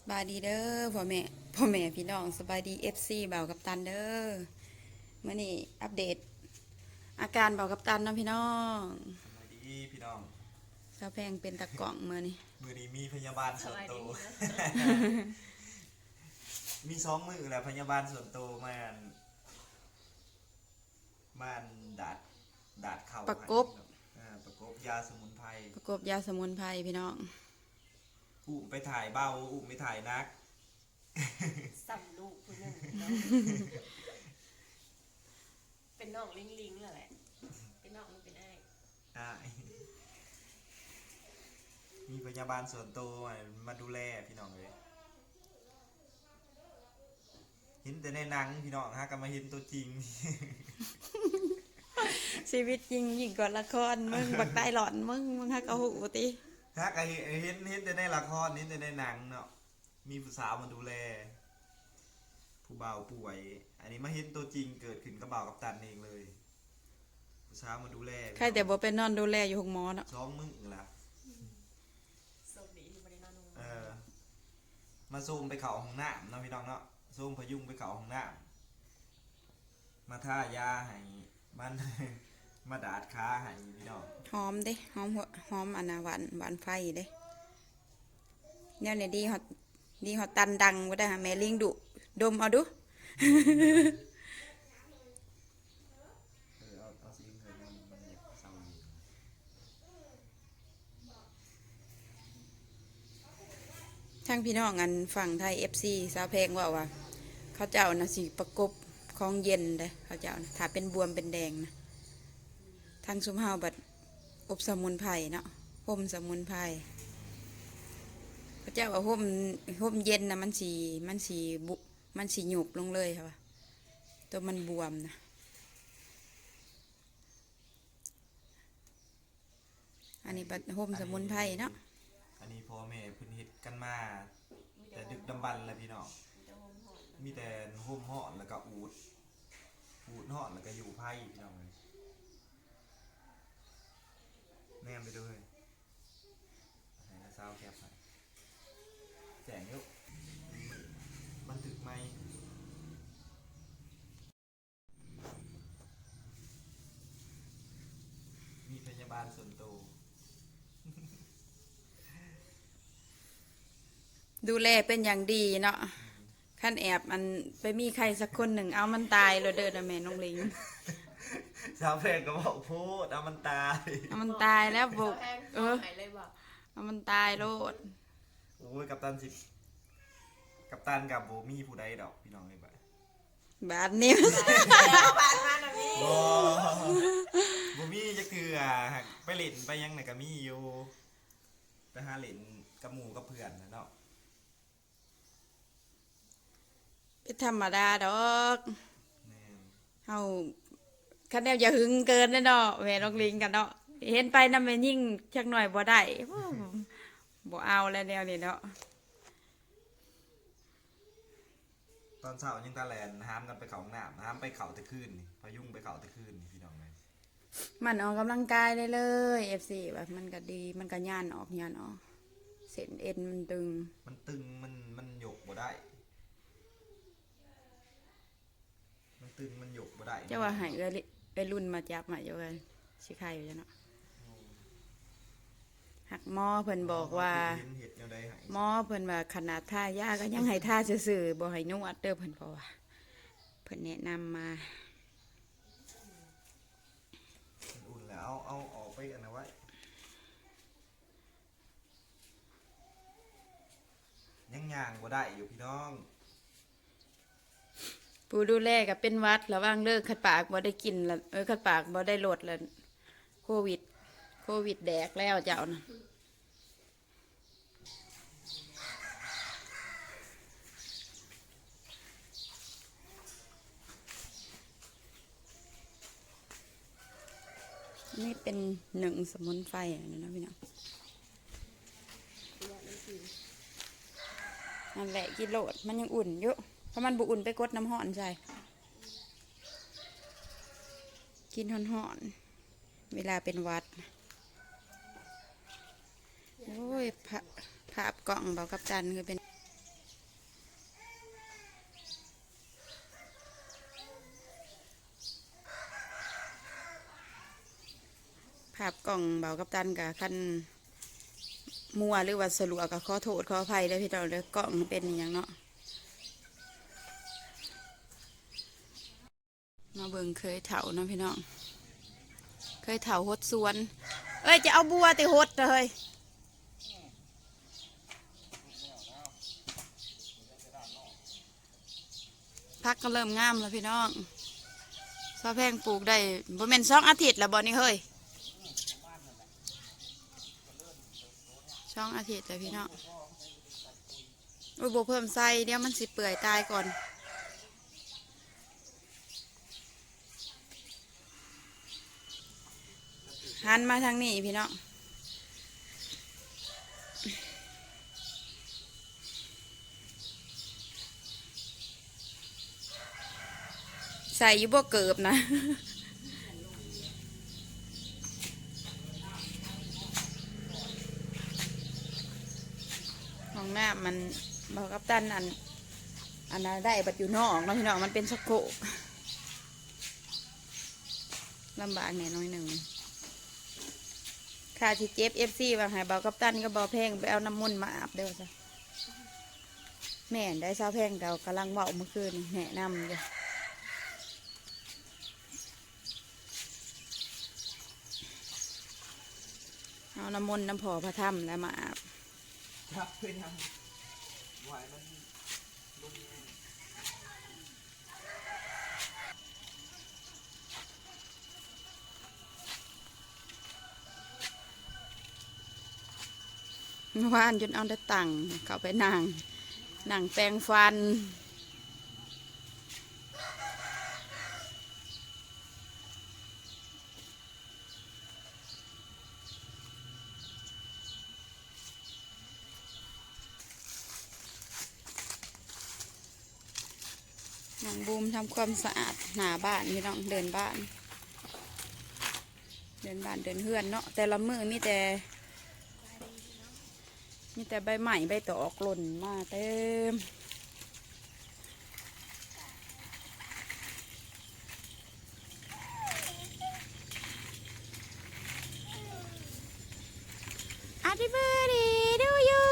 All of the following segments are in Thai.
สบายดีเด้อพ่อแม่พ่อแม่พี่น้องสบายดีเอฟซีเบากับตันเด้อเมื่อนี้อัปเดต อาการเบากับตันเนาะพี่น้องสวัสดีพี่น้องสาวแพงเป็นตะกล่องมื่อนี้มือนี้มีพยาบาลส่วนตัวสวัสดีมีสองมือแหละพยาบาลส่วนตัวมันมันดาดดาดเข่าประกบอ่าประกบยาสมุนไพรประกบยาสมุนไพรพี่น้อง อุ้มไปถ่ายเบ้าอุ้มไปถ่ายนัก สัมลูกผู้หนึ่งเนาะเป็นน้องลิงลิงๆแหละ เป็นน้องมันเป็นไอ้ายได้มีพยาบาลส่วนตัวมาดูแลพี่น้องเลยเห็นแต่ในหนังพี่น้องฮะก็มาเห็นตัวจริง ชีวิตจริงยิ่งกว่าละครมึงบักได้หลอนมึงมึงฮักเอาหูติ ฮะก็เห็นเห็นเห็นแต่ในละครเห็นแต่ในหนังเนาะมีผู้สาวมาดูแล ผู้บ่าวป่วย อันนี้มาเห็นตัวจริงเกิดขึ้นกับบ่าวกับตันเองเลย ผู้สาวมาดูแลใครแต่บ่เป็นนอนดูแลอยู่ห้องหมอเนาะสองมึงละโชคดีที่ไม่ได้นอนโรงพยาเอบาลอมาซูมไปเขาห้องน้ำเนาะพี่น้องเนาะซูมพยุงไปเขาห้องน้ำมาท่ายาให้มัน มาดาดขาให้พี่น้องหอมเด้หอมหัวหอมอันน่ะหวานหวานไฟเด้เนี่ยนี่ดีฮอตดีฮอตตันดังบ่ได้หาแม่ลิงดุดมเอาดูเออเอาเอาสีเงินมันมันอยากเศร้าอยู่ทั้งพี่น้องอันฝั่งไทย FC สาวแพงว่าว่าเขาเจ้านะสิประกบของเย็นเด้เขาเจ้านะถ้าเป็นบวมเป็นแดงนะ ทางซุมเฮาบัดอบสมุนไพรเนาะห่มสมุนไพรเขาเจ้าว่าห่มห่มเย็นนะมันสีมันสีบุมันสีหยุบลงเลยค่ะตัวมันบวมนะอันนี้บัดห่มสมุนไพรเนาะอันนี้พ่อแม่เพื้นเฮ็ดกันมา แต่ดึกดำบรรพ์แล้วพี่น้องมีแต่โฮมหอมมีแต่ห่มห่อนแล้วก็อูดอูดห่อนแล้วก็อยู่ไพ่พี่น้องเลยแนมไปด้วยให้นะซาวแคปให้แจงอยุกมันถึกไหมมีพยาบาลส่วนตัวดูแลเป็นอย่างดีเนาะขั้นแอบมันไปมีใครสักคนหนึ่งเอามันตายแล้วเดินแม่น้องลิง ชาวเพลงก็บอกพูดเอามันตายเอามันตายแล้วบุกแพงเออหายเลยบอกเอามันตายโลดโอ้ยกัปตันสิกัปตันกับโบมีผู้ใดดอกพี่น้องเลยบ่บาดนิ้วแล้วผ่านมาหน่อยพี่โอ้โบมีจะคืออะหักไปเล่นไปยังไหนก็มีอยู่ไปหาเล่นกับหมู่กับเพื่อนนะเนาะเป็นธรรมดาดอกแม่นเฮา คันแนวอย่าหึงเกินเลยเนาะแม่น้องลิงกันเนาะเห็นไปนำแม่ยิ่งจักหน่อยบ่ได้ว้าวบ่เอาแล้วแนวนี้เนาะตอนเช้ายังตาแลนห้ามกันไปเขาห้องน้ำห้ามไปเขาแตะคืนนี่พายุงไปเขาแตะคืนนี่พี่น้องเลยมันออกกำลังกายได้เลย FC แบบมันก็ดีมันก็ย่านออกย่านออกเส้นเอ็นมันตึง มันตึงมันมันหยกบ่ได้ มันตึงมันหยกบ่ได้ เจ้าว่าให้เอ้ยลิเอ้ย รุ่นมาจับมาเจ้าว่าสิใครอยู่จ้ะเนาะหักหมอเพิ่นบอกว่าเห็นเห็ดแนวใดให้หมอเพิ่นว่าขนาดท่ายาก็ยังให้ท่าซื่อๆบ่ให้นวดเด้อเพิ่นเพราะว่าเพิ่นแนะนำมามันอุ่นแล้วเอาเอาออกไปกันนะไว้ยังย่างบ่ได้อยู่พี่น้อง ผู้ดูแลก็เป็นวัดระวังเลิกขัดปากบ่ได้กินละเออขัดปากบ่ได้ลดละโควิด โควิดแดกแล้วเจ้านะนี่เป็นหนึ่งสมุนไพรนนี้นะพี่น้องนั่นแหละกิโลดมันยังอุ่นอยู่ เพราะมันบุอุ่นไปกดน้ำห่อนใช่กินห่อนๆเวลาเป็นวัด โอ้ยภาภาพกล่องเบากับจันคือเป็นภาพกล่องเบากับตันกับขั้นมัวหรือว่าสลัวกับข้อโทษข้อภัยได้พี่เราเลยกล่องเป็นอย่างเนาะ มาเบิ่งเคยเถานะพี่น้อง เคยเถาหดสวน เอ้ยจะเอาบัวติหดเลยพักก็เริ่มงามแล้วพี่น้องซาแพงปลูกได้บ่แม่นสองอาทิตย์แล้วบ่นี่เฮ้ยสองอาทิตย์แล้วพี่น้องโอ้ยบ่เพิ่มใส่เดี๋ยวมันสิเปื่อยตายก่อน หันมาทางนี้พี่น้องใส่ยูบ่เกิบนะของหน้ามันบอกกับตันอันอันนั้นได้บัดอยู่นอกเนาะพี่น้องมันเป็นสกโกกลำบากแน่น้อยหนึ่ง ค่าที่เจ็บเอฟซีว่าใหายเบากับตันก็เบาแพงไปเอาน้ำมันต์มาอาบเด้อจ้ะแม่ได้สาวแพงเดากำลังเบาเมื่อคืนนี่แนะนำเลยเอาน้ำมนต์น้ำผอพระธรรมแล้วมาอาบครับเพื่อนยังไหวมันลงแน่ เมื่อ ว่านจนเอาได้ตังเขาไปนั่งนั่งแปรงฟันน้องบูมทำความสะอาดหน้าบ้านพี่น้องเดินบ้าน เดินบ้านเดินเฮือนเนาะแต่ละมือมีแต่ มีแต่ใบใหม่ใบตอกหล่นมาเต็มอาทิเบอร์ดีดูยู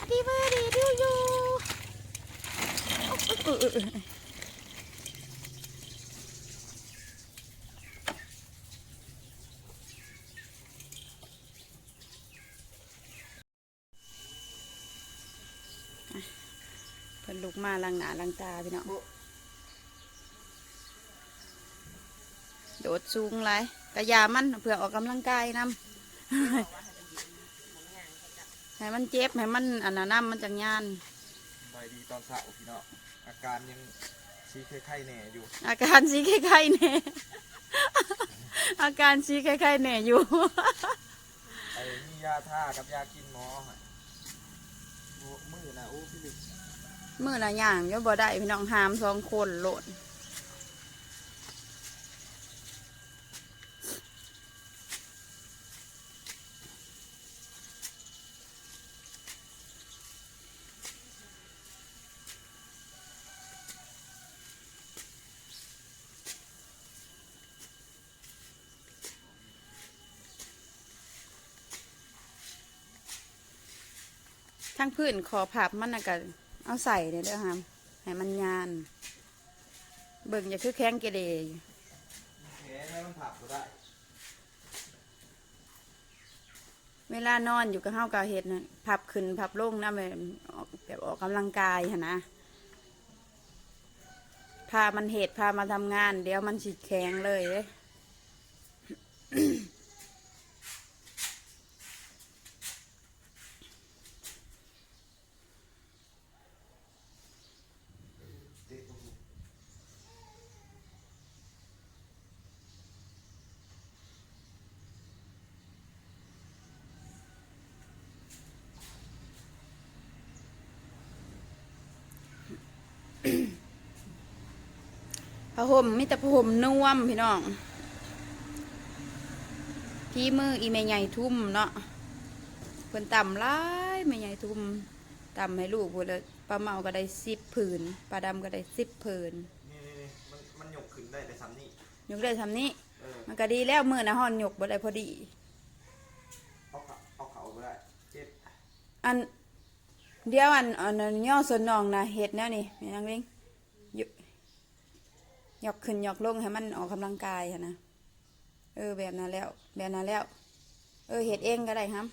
อาทิ เบอร์ดีดูยูเพิ่นลุกมาลังหนาลังตาพี่น้องโดดสูงไรกระยามันเพื่อออกกำลังกายนำให้มันเจ็บให้มันอันนั้นน้ำมันจังยานไปดีตอนเช้าพี่เนาะอาการยังชี้ไข้ๆแหน่อยู่ อาการสีคล้ายๆแน่อาการสีคล้ายๆแน่อยู่ไอ้มียาท่ากับยากินหมอให้โอ้ มือนะโอ้พี่บิ๊กมือละอย่างเดี๋ยบ่ได้พี่น้องหามสองคนโหลด ทั้งพื้นขอผับมันน่ะก็เอาใส่เนี่ยเด้อฮะให้มันยาน เบิ่งอย่าคือแข้งเกเรอยู่แผลเนี่ยมันผับก็ได้เวลานอนอยู่กับเฮากับเฮ็ดน่ะพับขึ้นพับลงนะแบบออกแบบออกกำลังกายหั่นนะพามันเหตุพามาทำงาน เดี๋ยวมันสิแข็งเลยเด้เตะตรงนี้ ผ้าห่มมีแต่ผ้าห่มนุ่มพี่น้อง พี่มืออีแม่ใหญ่ทุ่มเนาะเพิ่นต่ำร้ายแม่ใหญ่ทุ่มต่ำให้ลูกพุ่นเลยปลาเมาก็ได้สิบผืนปลาดำก็ได้สิบผืนนี่นี่นี่มันมันหยกขึ้นได้แต่ซ้ำนี่ยกได้ทำนี้ เออมันก็ดีแล้วมื้อนะฮ้อนหยกบ่ได้พอดี เอาเขาเอาเขาไปได้เจ็บอันเดี๋ยวอันอันอันย่อส่วนน้องนะเฮ็ดแนวนี่แม่นางเว้งยก ยกขึ้นยกลงให้มันออกกำลังกายนะเออ แบบนั้นแล้ว แบบนั้นแล้ว เออเฮ็ดเองก็ได้ครับ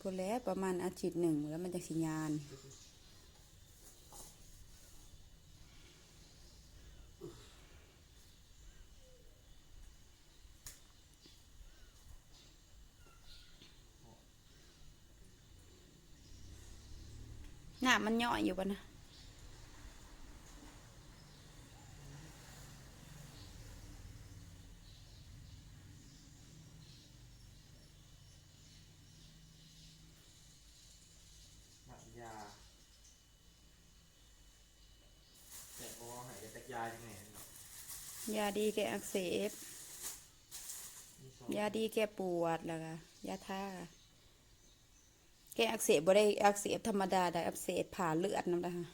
พูดแล้วประมาณอาทิตย์หนึ่งแล้วมันจะสิยานหน้ามันย่อยอยู่ปะนะ หนักยาแต่พอหา ยจากยายังไงเนาะยาดีแก้อักเสบ มีสองยาดีแก้ปวดแล้วก็ยาท่าแก้อักเสบบ่ได้อักเสบธรรมดาได้อักเสบผ่าเลือดนั่นแหละค่ะ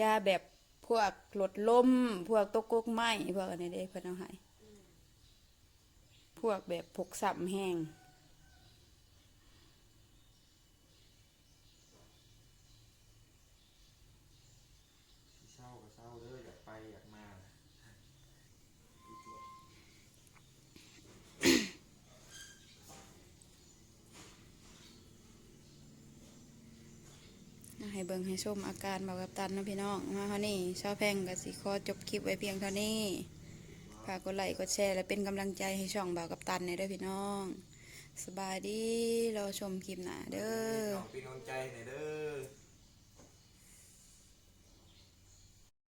ยาแบบพวกลดลมพวกตกกกไหมพวกอันนี้เด้เพิ่นเอาให้พวกแบบผกสับแห้ง ที่เศร้าก็เศร้าเด้ออยากไปอยากมา ให้เบิ่งให้ชมอาการเบากับตันนะพี่น้องมาเท่านี้ชอบแพงกับสีขอจบคลิปไว้เพียงเท่านี้ฝากกดไลค์กดแชร์และเป็นกำลังใจให้ช่องเบากับตันในเด้อพี่น้อง สบายดีรอชมคลิปหน้าเด้อน้องเป็นกำลังใจหน่อยเด้อ